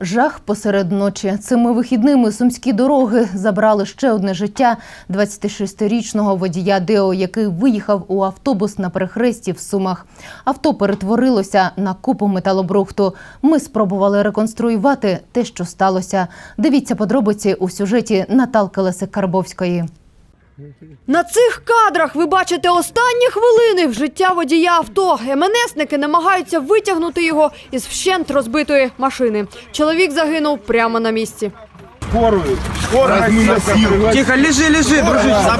Жах посеред ночі. Цими вихідними сумські дороги забрали ще одне життя 26-річного водія Део, який виїхав у автобус на перехресті в Сумах. Авто перетворилося на купу металобрухту. Ми спробували реконструювати те, що сталося. Дивіться подробиці у сюжеті Наталки Лесик Карбовської. На цих кадрах ви бачите останні хвилини в життя водія авто. МНСники намагаються витягнути його із вщент розбитої машини. Чоловік загинув прямо на місці. скорую. Носил. Тихо, лежи, лежи, дружище.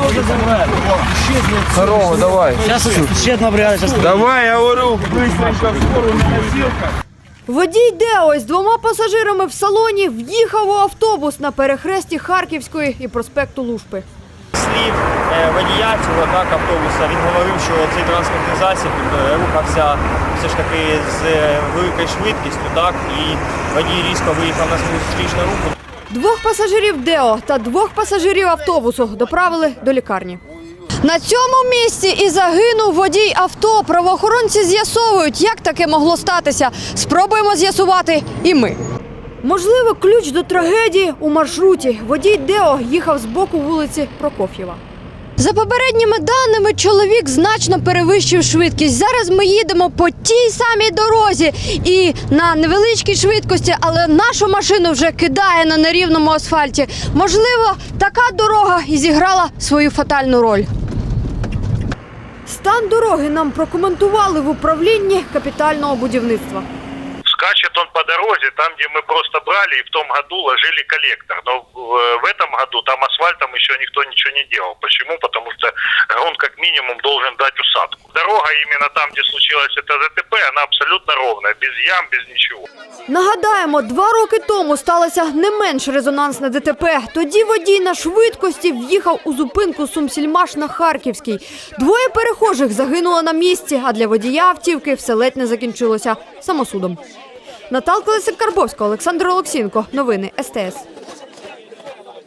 Здорово, давай. Давай, я говорю, быстренько скорую на носилках. Водій Део з двома пасажирами в салоні в'їхав у автобус на перехресті Харківської і проспекту Лушпи. Слів е, водія цього так, автобуса він говорив, що цей транспортний засіб е, рухався все ж таки з е, великою швидкістю, так, і водій різко виїхав на свою зустрічну руху. Двох пасажирів Део та двох пасажирів автобусу доправили до лікарні. На цьому місці і загинув водій авто. Правоохоронці з'ясовують, як таке могло статися. Спробуємо з'ясувати і ми. Можливо, ключ до трагедії у маршруті. Водій Део їхав з боку вулиці Прокоф'єва. За попередніми даними, чоловік значно перевищив швидкість. Зараз ми їдемо по тій самій дорозі і на невеличкій швидкості, але нашу машину вже кидає на нерівному асфальті. Можливо, така дорога і зіграла свою фатальну роль. Стан дороги нам прокоментували в управлінні капітального будівництва. Скачет он по дороге, там, где мы просто брали и в том году ложили коллектор. Но в, в этом году там асфальтом еще никто ничего не делал. Почему? Потому что грунт как минимум должен дать усадку. Дорога именно там, где случилось это ДТП, она абсолютно ровная, без ям, без ничего. Нагадаємо, два роки тому сталося не менш резонансне ДТП. Тоді водій на швидкості в'їхав у зупинку Сумсільмаш на Харківській. Двоє перехожих загинуло на місці, а для водія автівки все ледь не закінчилося самосудом. Наталка Лисик Карбовська, Олександр Олексінко. Новини СТС.